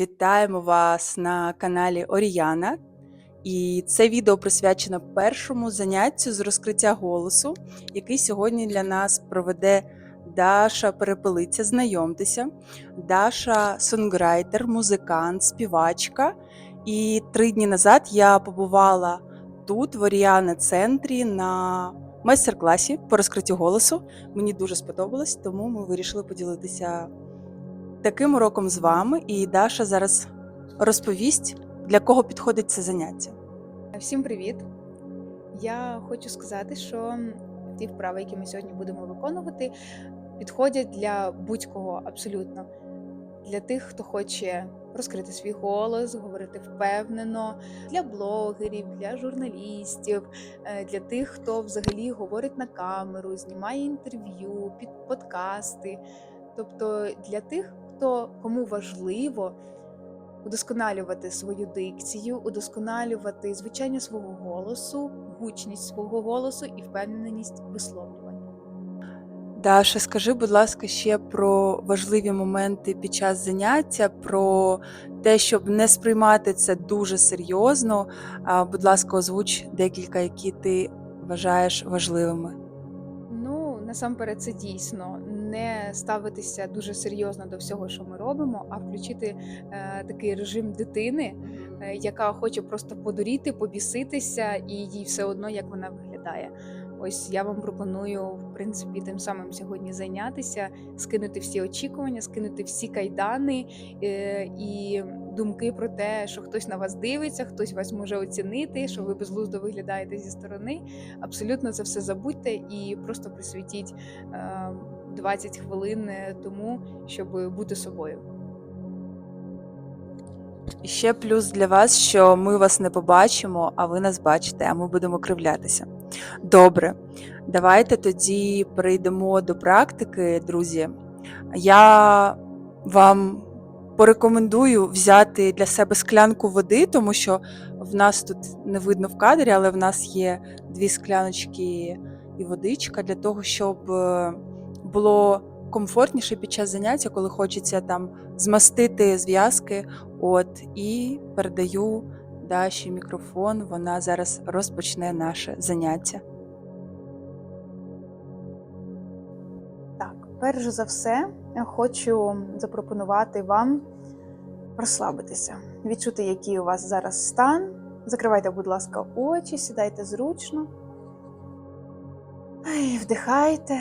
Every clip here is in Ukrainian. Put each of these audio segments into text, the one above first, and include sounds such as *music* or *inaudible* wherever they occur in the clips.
Вітаємо вас на каналі Оріяна. І це відео присвячено першому заняттю з розкриття голосу, який сьогодні для нас проведе Даша Перепелиця. Знайомтеся. Даша сонграйтер, музикант, співачка. І три дні назад я побувала тут, в Оріана центрі, на майстер-класі по розкриттю голосу. Мені дуже сподобалось, тому ми вирішили поділитися таким уроком з вами. І Даша зараз розповість, для кого підходить це заняття. Всім привіт! Я хочу сказати, що ті вправи, які ми сьогодні будемо виконувати, підходять для будь-кого абсолютно. Для тих, хто хоче розкрити свій голос, говорити впевнено, для блогерів, для журналістів, е, для тих, хто взагалі говорить на камеру, знімає інтерв'ю, під подкасти. Тобто для тих, хто кому важливо удосконалювати свою дикцію, удосконалювати звучання свого голосу, гучність свого голосу і впевненість висловлювання. Даша, скажи, будь ласка, ще про важливі моменти під час заняття, про те, щоб не сприймати це дуже серйозно. Будь ласка, озвуч декілька, які ти вважаєш важливими. Ну, насамперед, це дійсно не ставитися дуже серйозно до всього, що ми робимо, а включити е, такий режим дитини, е, яка хоче просто подуріти, побіситися, і їй все одно, як вона виглядає. Ось я вам пропоную, в принципі, тим самим сьогодні зайнятися, скинути всі очікування, скинути всі кайдани е, і думки про те, що хтось на вас дивиться, хтось вас може оцінити, що ви безглуздо виглядаєте зі сторони. Абсолютно це все забудьте і просто присвятіть 20 хвилин е, тому, щоб бути собою. І ще плюс для вас, що ми вас не побачимо, а ви нас бачите, а ми будемо кривлятися. Добре, давайте тоді перейдемо до практики, друзі. Я вам порекомендую взяти для себе склянку води, тому що в нас тут не видно в кадрі, але в нас є дві скляночки і водичка для того, щоб е, було комфортніше під час заняття, коли хочеться там змастити зв'язки. От і передаю Даші мікрофон. Вона зараз розпочне наше заняття. Так, перш за все, я хочу запропонувати вам розслабитися, відчути, який у вас зараз стан. Закривайте, будь ласка, очі, сідайте зручно. І вдихайте,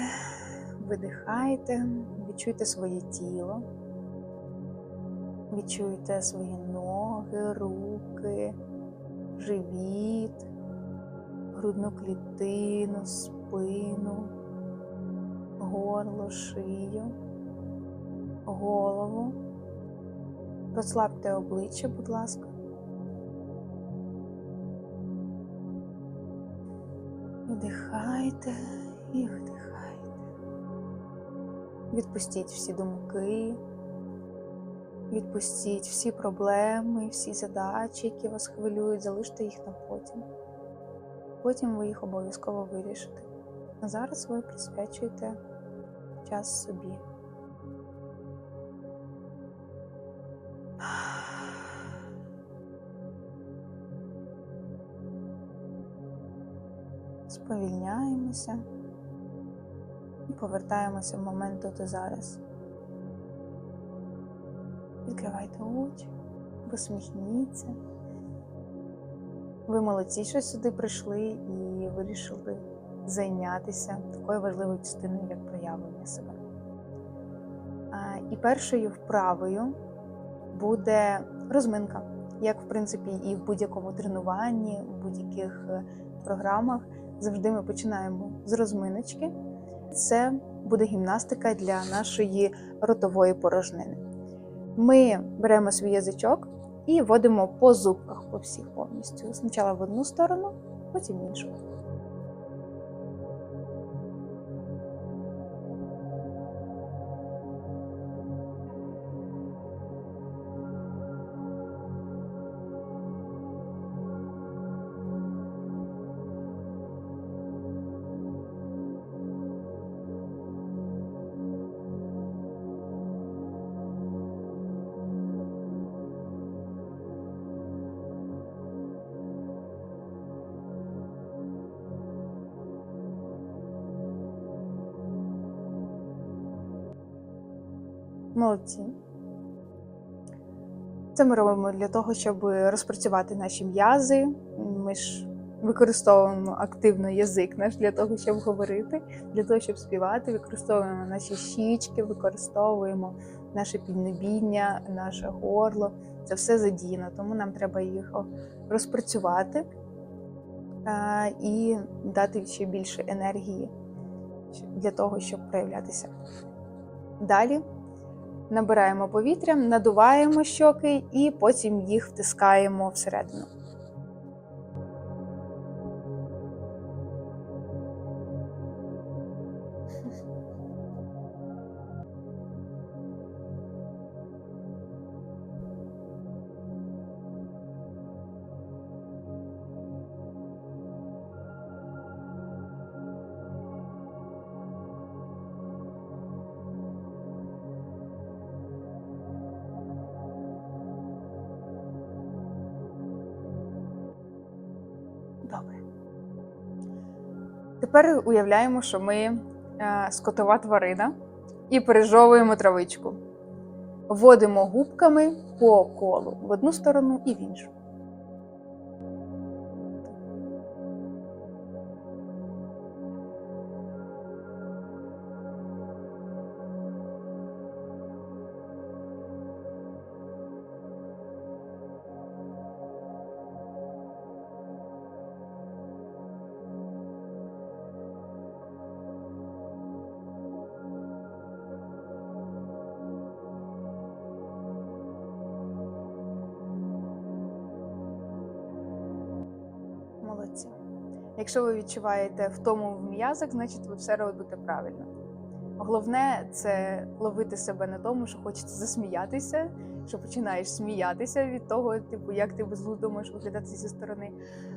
видихайте, відчуйте своє тіло, відчуйте свої ноги, руки, живіт, грудну клітину, спину горло, шию, голову. Розслабте обличчя, будь ласка. Вдихайте і видихайте. Відпустіть всі думки, відпустіть всі проблеми, всі задачі, які вас хвилюють, залиште їх на потім. Потім ви їх обов'язково вирішите. А зараз ви присвячуєте час собі. Сповільняємося повертаємося в момент тут і зараз. Відкривайте очі, посміхніться. Ви молодці, що сюди прийшли і вирішили зайнятися такою важливою частиною, як проявлення себе. І першою вправою буде розминка, як в принципі і в будь-якому тренуванні, в будь-яких е, програмах. Завжди ми починаємо з розминочки. Це буде гімнастика для нашої ротової порожнини. Ми беремо свій язичок і водимо по зубках по всіх повністю. Спочатку в одну сторону, потім в іншу. Молодці. Це ми робимо для того, щоб розпрацювати наші м'язи. Ми ж використовуємо активно язик наш для того, щоб говорити, для того, щоб співати, використовуємо наші щічки, використовуємо наше піднебіння, наше горло. Це все задіяно, тому нам треба їх розпрацювати і дати ще більше енергії для того, щоб проявлятися. Далі набираємо повітря, надуваємо щоки і потім їх втискаємо всередину. Тепер уявляємо, що ми е, скотова тварина і пережовуємо травичку. Водимо губками по колу в одну сторону і в іншу. Якщо ви відчуваєте втому в м'язах, значить ви все робите правильно. Головне це ловити себе на тому, що хочеться засміятися, що починаєш сміятися від того, типу, як ти безглуздо можеш виглядати зі сторони.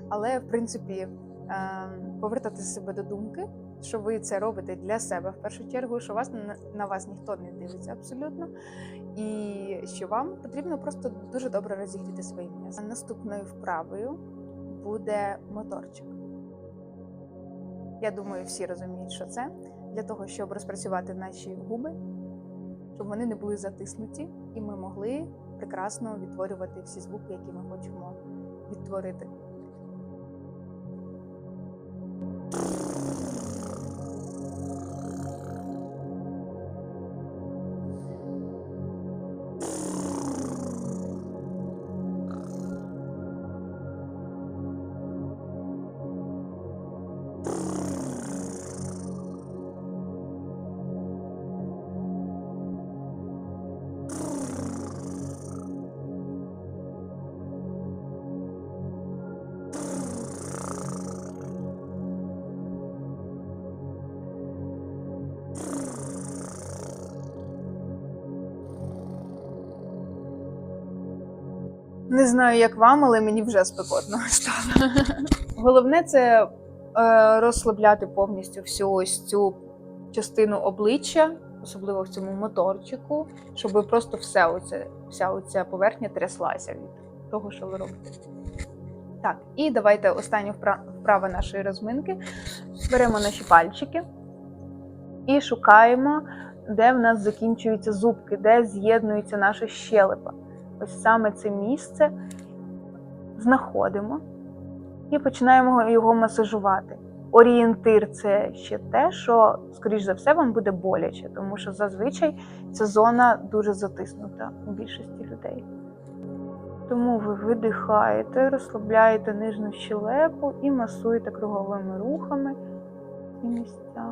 Але в принципі ем, повертати себе до думки, що ви це робите для себе в першу чергу, що вас на вас ніхто не дивиться абсолютно, і що вам потрібно просто дуже добре розігріти свої м'язи. Наступною вправою буде моторчик. Я думаю, всі розуміють, що це для того, щоб розпрацювати наші губи, щоб вони не були затиснуті, і ми могли прекрасно відтворювати всі звуки, які ми хочемо відтворити. Не знаю, як вам, але мені вже спекотно *laughs* стало. Головне це е, розслабляти повністю всю ось цю частину обличчя, особливо в цьому моторчику, щоб просто все оце, вся оця поверхня тряслася від того, що ви робите. Так, і давайте останню впра- вправа нашої розминки. Беремо наші пальчики і шукаємо, де в нас закінчуються зубки, де з'єднується наша щелепа. Ось саме це місце знаходимо і починаємо його масажувати. Орієнтир це ще те, що, скоріш за все, вам буде боляче, тому що зазвичай ця зона дуже затиснута у більшості людей. Тому ви видихаєте, розслабляєте нижню щелепу і масуєте круговими рухами ці місця.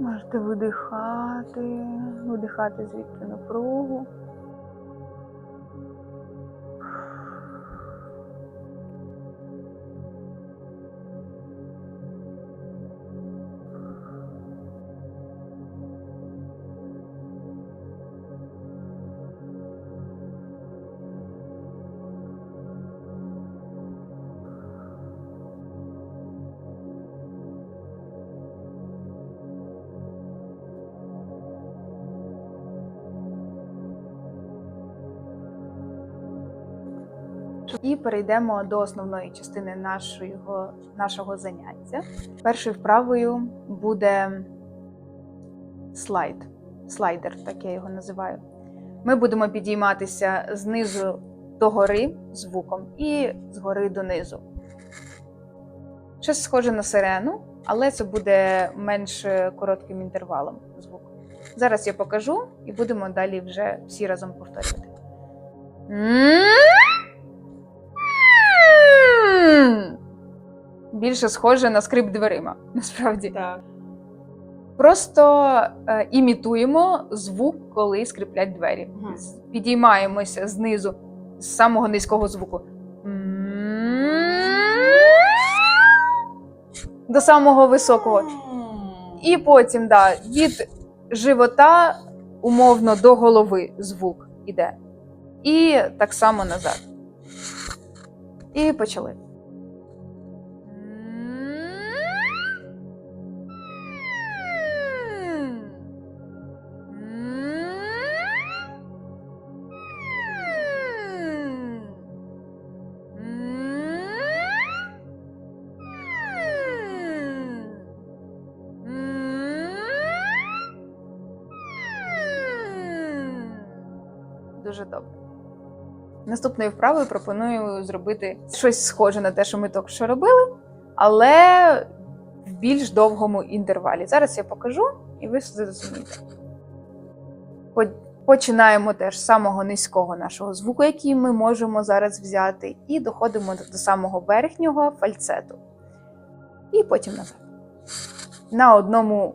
Можете видихати, видихати звідти напругу. І перейдемо до основної частини нашого, нашого заняття. Першою вправою буде слайд, слайдер, так я його називаю. Ми будемо підійматися знизу до гори звуком і згори донизу. Щось схоже на сирену, але це буде менш коротким інтервалом звук. Зараз я покажу і будемо далі вже всі разом повторювати. Більше схоже на скрип дверима, *laughs* насправді. Так. Просто е, імітуємо звук, коли скриплять двері. З- Підіймаємося знизу з самого низького звуку. До самого високого. І потім, да, від живота умовно до голови звук іде. І так само назад. І почали. Наступною вправою пропоную зробити щось схоже на те, що ми тільки що робили, але в більш довгому інтервалі. Зараз я покажу, і ви зрозумієте. Починаємо теж з самого низького нашого звуку, який ми можемо зараз взяти, і доходимо до самого верхнього фальцету. І потім назад. На одному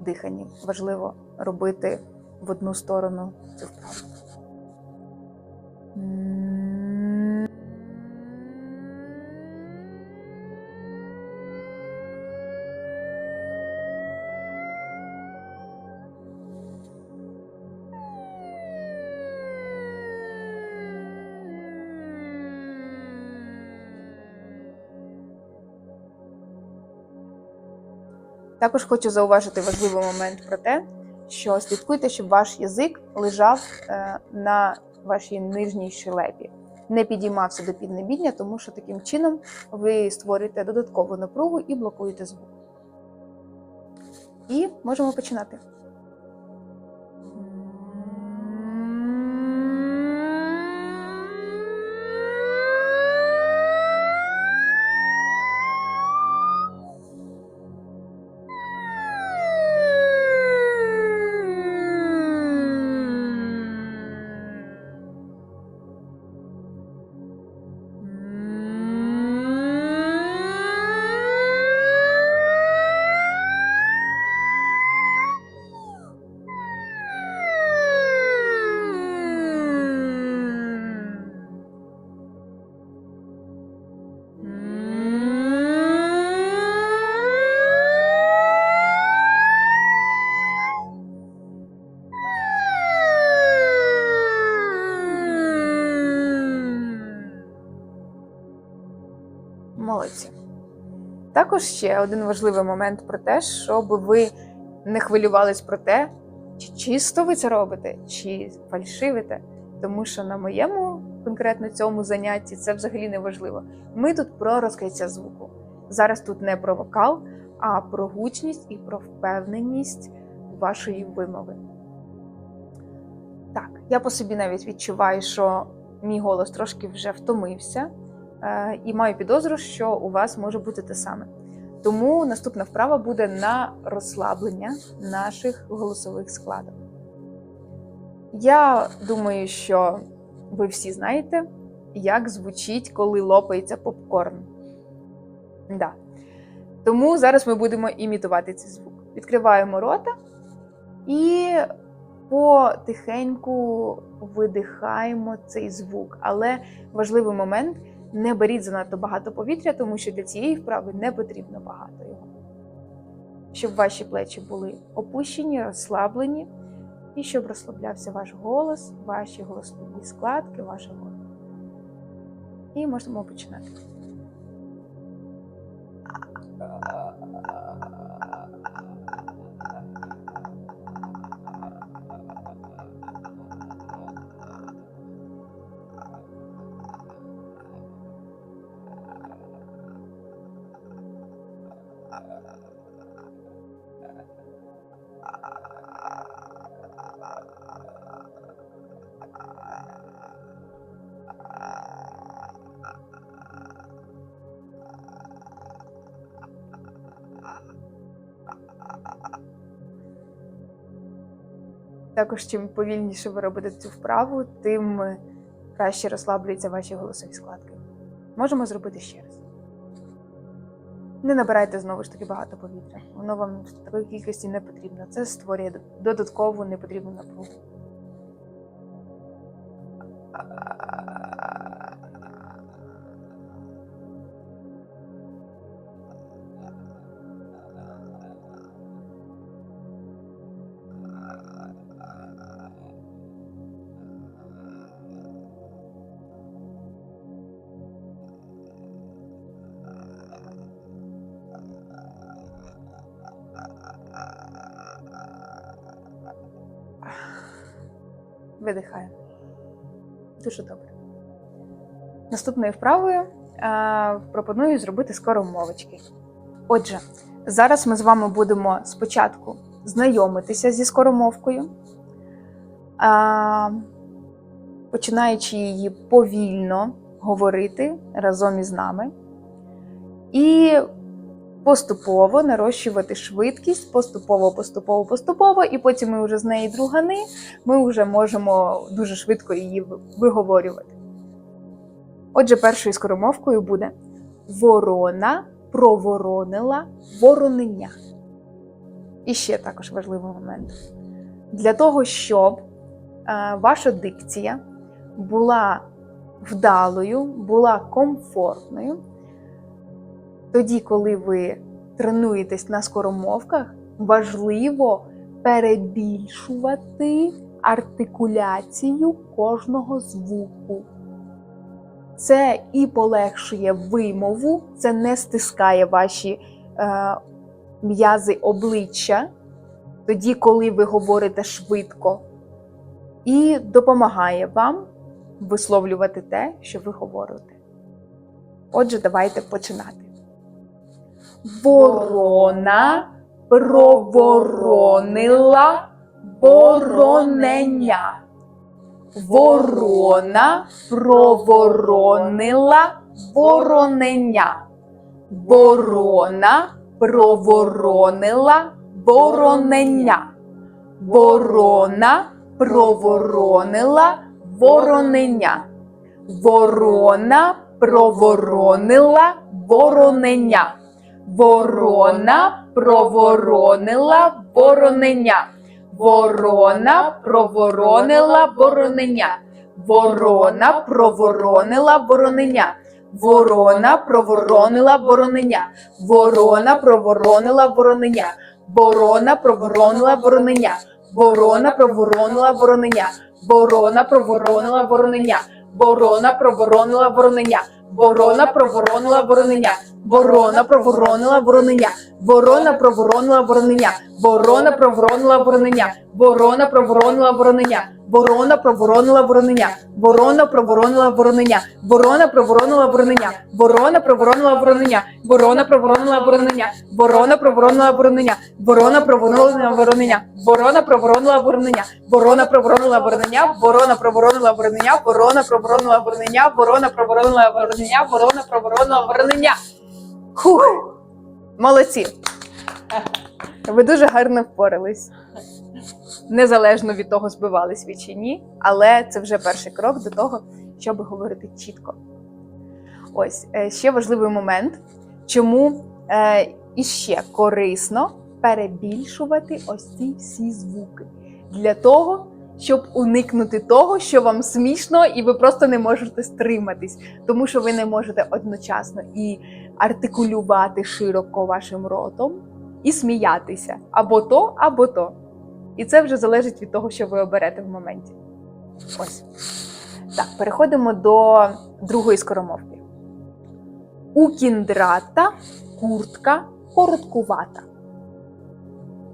диханні важливо робити в одну сторону цю вправу. Також хочу зауважити важливий момент про те, що слідкуйте, щоб ваш язик лежав е, на вашій нижній щелепі, не підіймався до піднебіння, тому що таким чином ви створюєте додаткову напругу і блокуєте звук. І можемо починати. Також ще один важливий момент про те, щоб ви не хвилювались про те, чи чисто ви це робите, чи фальшивите. Тому що на моєму конкретно цьому занятті це взагалі не важливо. Ми тут про розкриття звуку. Зараз тут не про вокал, а про гучність і про впевненість вашої вимови. Так, я по собі навіть відчуваю, що мій голос трошки вже втомився, е, і маю підозру, що у вас може бути те саме. Тому наступна вправа буде на розслаблення наших голосових складок. Я думаю, що ви всі знаєте, як звучить, коли лопається попкорн. Да. Тому зараз ми будемо імітувати цей звук. Відкриваємо рота і потихеньку видихаємо цей звук. Але важливий момент не беріть занадто багато повітря, тому що для цієї вправи не потрібно багато його. Щоб ваші плечі були опущені, розслаблені, і щоб розслаблявся ваш голос, ваші голосові складки, ваша горло. І можемо починати. Також, чим повільніше ви робите цю вправу, тим краще розслаблюються ваші голосові складки. Можемо зробити ще раз. Не набирайте знову ж таки багато повітря. Воно вам в такої кількості не потрібно. Це створює додаткову непотрібну напругу. Видихаємо. Дуже добре. Наступною вправою е, пропоную зробити скоромовочки. Отже, зараз ми з вами будемо спочатку знайомитися зі скоромовкою, е, починаючи її повільно говорити разом із нами. І поступово нарощувати швидкість, поступово, поступово, поступово, і потім ми вже з неї другани, ми вже можемо дуже швидко її виговорювати. Отже, першою скоромовкою буде ворона проворонила воронення. І ще також важливий момент. Для того, щоб е, ваша дикція була вдалою, була комфортною, тоді, коли ви тренуєтесь на скоромовках, важливо перебільшувати артикуляцію кожного звуку. Це і полегшує вимову, це не стискає ваші е, м'язи обличчя, тоді, коли ви говорите швидко, і допомагає вам висловлювати те, що ви говорите. Отже, давайте починати. Ворона проворонила воронення. Ворона проворонила воронення. Ворона проворонила воронення. Ворона проворонила воронення. Ворона проворонила воронення. Ворона проворонила воронення. Ворона проворонила воронення. Ворона проворонила воронення. Ворона проворонила воронення. Ворона проворонила воронення. Ворона проворонила воронення. Ворона проворонила воронення. Ворона проворонила воронення. Ворона проворонила воронення. Ворона проворонила воронення. Ворона проворонила воронення. Ворона проворонила воронення. Ворона проворонила воронення. Ворона проворонила воронення. Ворона проворонила воронення. Ворона проворонила воронення. Ворона проворонила воронення. Ворона проворонила воронення. Ворона проворонила воронення. Ворона проворонила воронення. Ворона проворонила воронення. Ворона проворонила воронення. Ворона проворонила воронення. Ворона проворонила воронення. Ворона проворонила воронення. Ворона проворонила воронення. Ворона проворонила воронення. Хух! Молодці! Ви дуже гарно впорались. Незалежно від того, збивались ви чи ні, але це вже перший крок до того, щоб говорити чітко. Ось е, ще важливий момент, чому е, іще корисно перебільшувати ось ці всі звуки для того, щоб уникнути того, що вам смішно, і ви просто не можете стриматись, тому що ви не можете одночасно і артикулювати широко вашим ротом, і сміятися або то, або то. І це вже залежить від того, що ви оберете в моменті. Ось. Так, переходимо до другої скоромовки. У кіндрата куртка короткувата.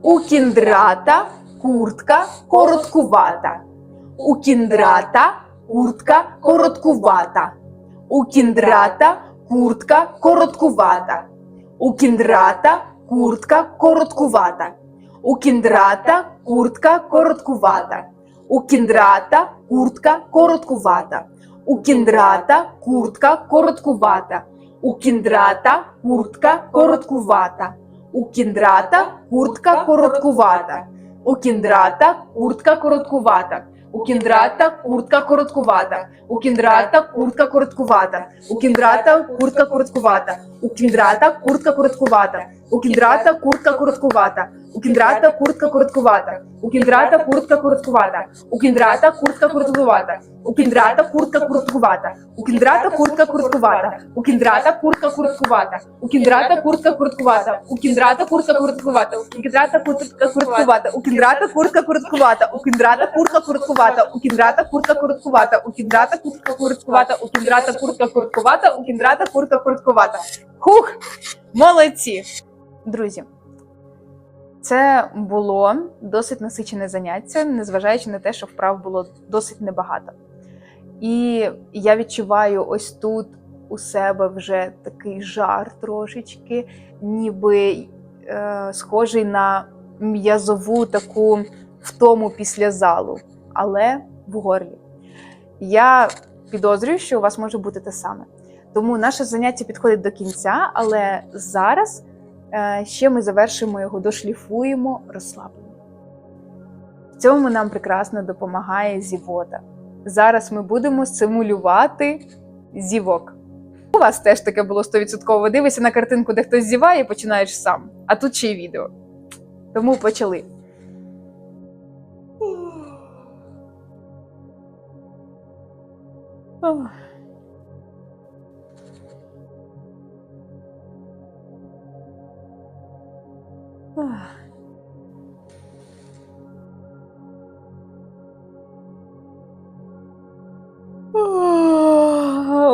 У кіндрата куртка короткувата. У кіндрата куртка короткувата. У кіндрата куртка короткувата. У кіндрата куртка короткувата. У кіндрата куртка короткувата. У кіндрата куртка короткувата. У кіндрата куртка короткувата. У кіндрата куртка короткувата. У кіндрата куртка короткувата. У кіндрата куртка короткувата. У кіндрата куртка короткувата. У кіндрата куртка короткувата. У кіндрата куртка короткувата. У кіндрата куртка короткувата. У кіндрата куртка короткувата. У кіндрата куртка короткувата. У кіндрата куртка короткувата. У кіндрата куртка короткувата. У кіндрата куртка короткувата. У кіндрата куртка короткувата. У кіндрата куртка короткувата. У кіндрата куртка короткувата. У кіндрата куртка короткувата. У кіндрата куртка короткувата. У кіндрата куртка короткувата. У кіндрата куртка короткувата. У кіндрата куртка короткувата. У кіндрата куртка короткувата. У кіндрата куртка короткувата. У кіндрата куртка короткувата. Хух! Молодці! Друзі, це було досить насичене заняття, незважаючи на те, що вправ було досить небагато. І я відчуваю ось тут у себе вже такий жар трошечки, ніби е, схожий на м'язову таку втому після залу, але в горлі. Я підозрюю, що у вас може бути те саме. Тому наше заняття підходить до кінця, але зараз ще ми завершимо його, дошліфуємо розслаблення. В цьому нам прекрасно допомагає зівота. Зараз ми будемо симулювати зівок. У вас теж таке було 100%. Дивишся на картинку, де хтось зіває, і починаєш сам. А тут ще й відео. Тому почали. Ох.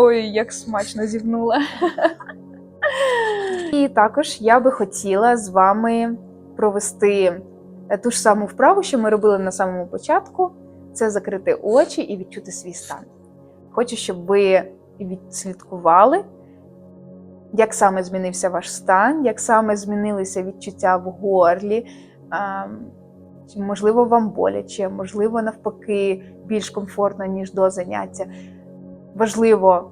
Ой, як смачно зівнула. І також я би хотіла з вами провести ту ж саму вправу, що ми робили на самому початку: це закрити очі і відчути свій стан. Хочу, щоб ви відслідкували, як саме змінився ваш стан, як саме змінилися відчуття в горлі. чи, Можливо, вам боляче, можливо, навпаки, більш комфортно, ніж до заняття. Важливо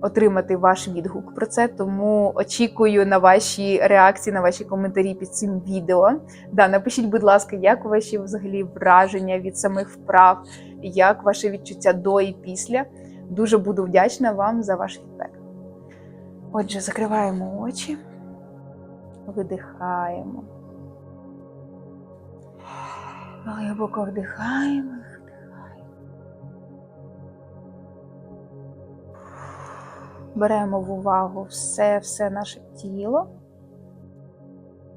отримати ваш відгук про це, тому очікую на ваші реакції, на ваші коментарі під цим відео. Да, напишіть, будь ласка, як ваші взагалі враження від самих вправ, як ваше відчуття до і після. Дуже буду вдячна вам за ваш фідбек. Отже, закриваємо очі, видихаємо. Глибоко вдихаємо. Беремо в увагу все, все наше тіло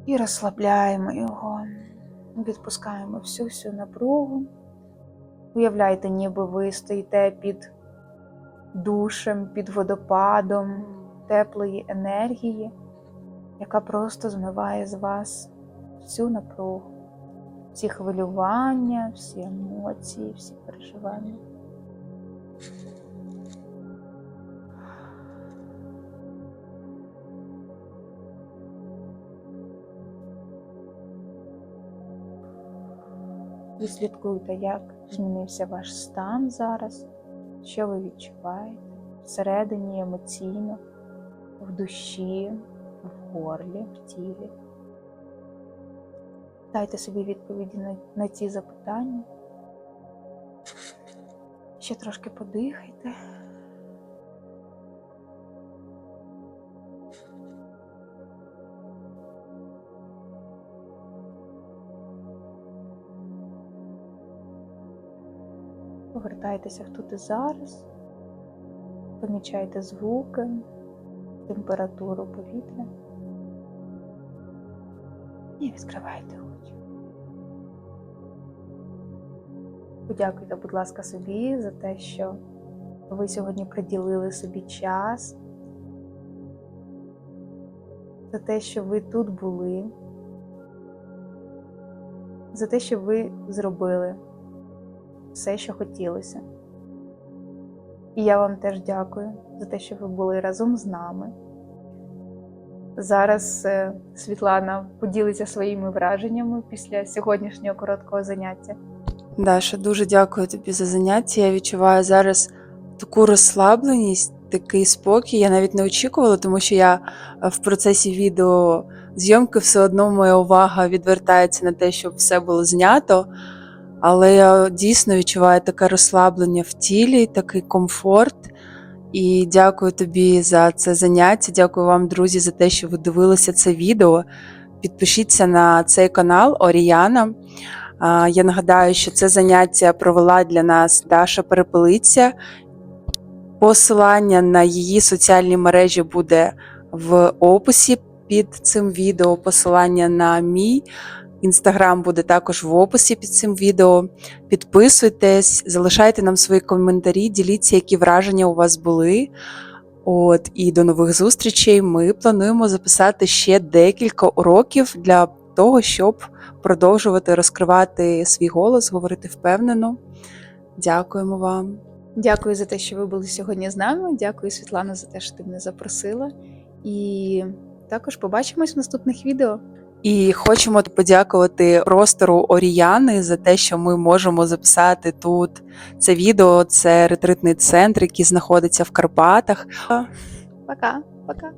і розслабляємо його. Відпускаємо всю всю напругу. Уявляйте, ніби ви стоїте під душем, під водопадом теплої енергії, яка просто змиває з вас всю напругу, всі хвилювання, всі емоції, всі переживання. Відслідкуйте, як змінився ваш стан зараз, що ви відчуваєте всередині емоційно, в душі, в горлі, в тілі. Дайте собі відповіді на, на ці запитання. Ще трошки подихайте. Повертайтеся в тут і зараз, помічайте звуки, температуру повітря і відкривайте очі. Подякуйте, будь ласка, собі за те, що ви сьогодні приділили собі час, за те, що ви тут були, за те, що ви зробили все, що хотілося. І я вам теж дякую за те, що ви були разом з нами. Зараз е, Світлана поділиться своїми враженнями після сьогоднішнього короткого заняття. Даша, дуже дякую тобі за заняття. Я відчуваю зараз таку розслабленість, такий спокій. Я навіть не очікувала, тому що я е, в процесі відео зйомки все одно моя увага відвертається на те, щоб все було знято. Але я дійсно відчуваю таке розслаблення в тілі, такий комфорт. І дякую тобі за це заняття. Дякую вам, друзі, за те, що ви дивилися це відео. Підпишіться на цей канал Оріяна. Я нагадаю, що це заняття провела для нас Даша Перепелиця. Посилання на її соціальні мережі буде в описі під цим відео. Посилання на мій інстаграм буде також в описі під цим відео. Підписуйтесь, залишайте нам свої коментарі, діліться, які враження у вас були. От і до нових зустрічей. Ми плануємо записати ще декілька уроків для того, щоб продовжувати розкривати свій голос, говорити впевнено. Дякуємо вам. Дякую за те, що ви були сьогодні з нами. Дякую, Світлана, за те, що ти мене запросила. І також побачимось в наступних відео. І хочемо подякувати простору Оріяни за те, що ми можемо записати тут це відео. Це ретритний центр, який знаходиться в Карпатах. Пока, пока.